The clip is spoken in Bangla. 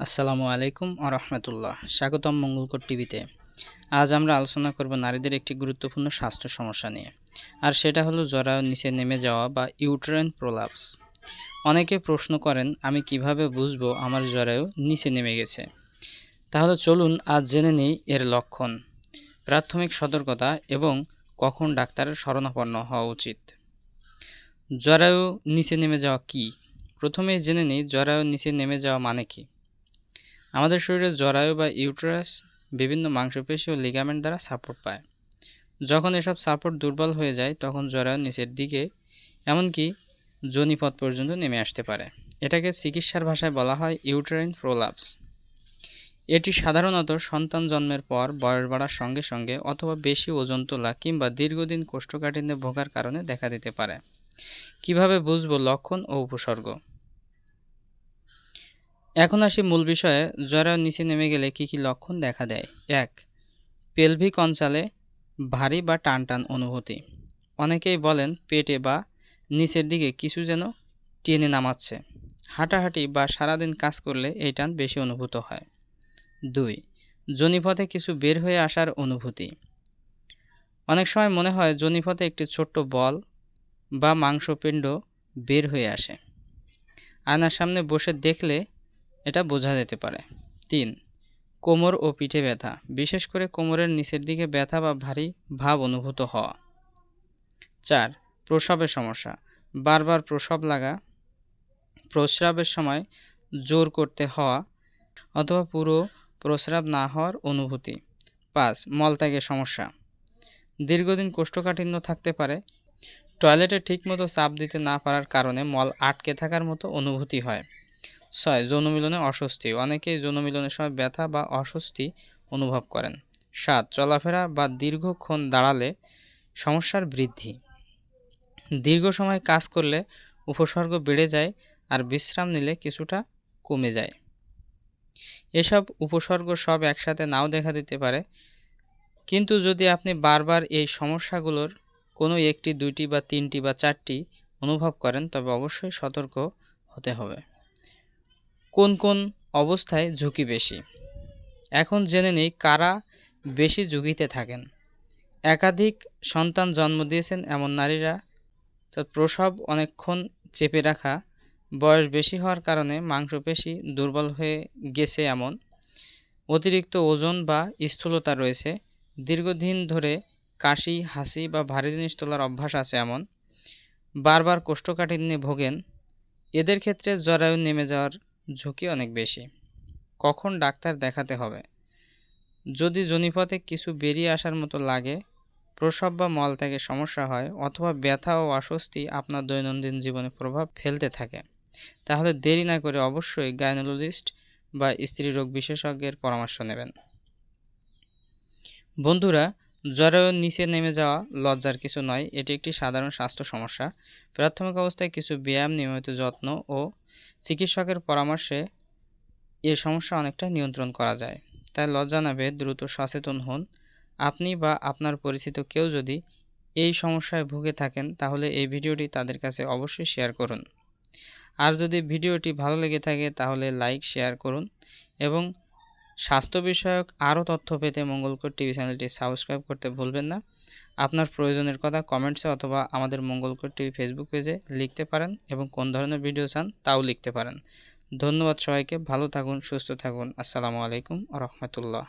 আসসালামু আলাইকুম আরহামতুল্লাহ স্বাগতম মঙ্গলকর টিভিতে। আজ আমরা আলোচনা করব নারীদের একটি গুরুত্বপূর্ণ স্বাস্থ্য সমস্যা নিয়ে। আর সেটা হলো জরায়ু নিচে নেমে যাওয়া বা ইউট্রেন প্রোলাপস। অনেকে প্রশ্ন করেন, আমি কীভাবে বুঝব আমার জরায়ু নিচে নেমে গেছে? তাহলে চলুন আজ জেনে নেই এর লক্ষণ। প্রাথমিক সতর্কতা এবং কখন ডাক্তারের শরণাপন্ন হওয়া উচিত। জরায়ু নিচে নেমে যাওয়া কি? প্রথমে জেনে নিই জরায়ু নিচে নেমে যাওয়া মানে কি? আমাদের শরীরে জরায়ু বা ইউটেরাস বিভিন্ন মাংসপেশি ও লিগামেন্ট দ্বারা সাপোর্ট পায়। যখন এসব সাপোর্ট দুর্বল হয়ে যায়, তখন জরায়ু নিচের দিকে, এমনকি জনিপথ পর্যন্ত নেমে আসতে পারে। এটাকে চিকিৎসার ভাষায় বলা হয় ইউটেরাইন প্রোলাপস এটি সাধারণত সন্তান জন্মের পর বয়স বাড়ার সঙ্গে সঙ্গে অথবা বেশি ওজন তোলা কিংবা দীর্ঘদিন কোষ্ঠকাঠিন্যে ভোগার কারণে দেখা দিতে পারে। কীভাবে বুঝব লক্ষণ ও উপসর্গ? এখন আসি মূল বিষয়ে জ্বরের নিচে নেমে গেলে কি কি লক্ষণ দেখা দেয়? এক, পেলভিক অঞ্চলে ভারী বা টান টান অনুভূতি। অনেকেই বলেন পেটে বা নিচের দিকে কিছু যেন টেনে নামাচ্ছে। হাঁটাহাঁটি বা সারাদিন কাজ করলে এই টান বেশি অনুভূত হয়। দুই, জনিপথে কিছু বের হয়ে আসার অনুভূতি। অনেক সময় মনে হয় জনিপথে একটি ছোট্ট বল বা মাংসপিণ্ড বের হয়ে আসে। আয়নার সামনে বসে দেখলে এটা বোঝা যেতে পারে। তিন, কোমর ও পিঠে ব্যথা। বিশেষ করে কোমরের নিচের দিকে ব্যথা বা ভারী ভাব অনুভূত হওয়া। চার প্রসবের সমস্যা। বারবার প্রসব লাগা, প্রস্রাবের সময় জোর করতে হওয়া অথবা পুরো প্রস্রাব না হওয়ার অনুভূতি। পাঁচ, মলত্যাগের সমস্যা। দীর্ঘদিন কোষ্ঠকাঠিন্য থাকতে পারে। টয়লেটে ঠিকমতো চাপ দিতে না পারার কারণে মল আটকে থাকার মতো অনুভূতি হয়। ছয় যৌনমিলনে অস্বস্তি। অনেকেই যৌনমিলনের সময় ব্যথা বা অস্বস্তি অনুভব করেন। সাত, চলাফেরা বা দীর্ঘক্ষণ দাঁড়ালে সমস্যার বৃদ্ধি। দীর্ঘ সময় কাজ করলে উপসর্গ বেড়ে যায় আর বিশ্রাম নিলে কিছুটা কমে যায়। এসব উপসর্গ সব একসাথে নাও দেখা দিতে পারে। কিন্তু যদি আপনি বারবার এই সমস্যাগুলোর কোনো একটি, দুইটি বা তিনটি বা চারটি অনুভব করেন, তবে অবশ্যই সতর্ক হতে হবে। কোন কোন অবস্থায় ঝুঁকি বেশি? এখন জেনে নেই কারা বেশি ঝুঁকিতে থাকেন। একাধিক সন্তান জন্ম দিয়েছেন এমন নারীরা। তো প্রসব অনেকক্ষণ চেপে রাখা, বয়স বেশি হওয়ার কারণে মাংসপেশি দুর্বল হয়ে গেছে এমন। অতিরিক্ত ওজন বা স্থূলতা রয়েছে। দীর্ঘদিন ধরে কাশি, হাসি বা ভারী জিনিস তোলার অভ্যাস আছে এমন। বারবার কোষ্ঠকাঠিন্যে ভোগেন। এদের ক্ষেত্রে জরায়ু নেমে যাওয়ার ঝুঁকি অনেক বেশি। কখন ডাক্তার দেখাতে হবে? যদি জনিপথে কিছু বেরিয়ে আসার মতো লাগে, প্রসব বা মল থেকে সমস্যা হয় অথবা ব্যথা ও অস্বস্তি আপনার দৈনন্দিন জীবনে প্রভাব ফেলতে থাকে, তাহলে দেরি না করে অবশ্যই গাইনোলজিস্ট বা স্ত্রী রোগ বিশেষজ্ঞের পরামর্শ নেবেন। বন্ধুরা জ্বরের নিচে নেমে যাওয়া লজ্জার কিছু নয়, এটি একটি সাধারণ স্বাস্থ্য সমস্যা। প্রাথমিক অবস্থায় কিছু ব্যায়াম, নিয়মিত যত্ন ও চিকিৎসকের পরামর্শে এ সমস্যা অনেকটা নিয়ন্ত্রণ করা যায়। তাই লজ্জা না পেয়ে দ্রুত সচেতন হন। আপনি বা আপনার পরিচিত কেউ যদি এই সমস্যায় ভুগে থাকেন, তাহলে এই ভিডিওটি তাদের কাছে অবশ্যই শেয়ার করুন। আর যদি ভিডিওটি ভালো লেগে থাকে, তাহলে লাইক, শেয়ার করুন এবং স্বাস্থ্য বিষয়ক আরও তথ্য পেতে মঙ্গলকোট টিভি চ্যানেলটি সাবস্ক্রাইব করতে ভুলবেন না। আপনার প্রয়োজনের কথা কমেন্টসে অথবা আমাদের মঙ্গলকোট টিভি ফেসবুক পেজে লিখতে পারেন এবং কোন ধরনের ভিডিও চান তাও লিখতে পারেন। ধন্যবাদ সবাইকে, ভালো থাকুন, সুস্থ থাকুন। আসসালামু আলাইকুম, রহমতুল্লাহ।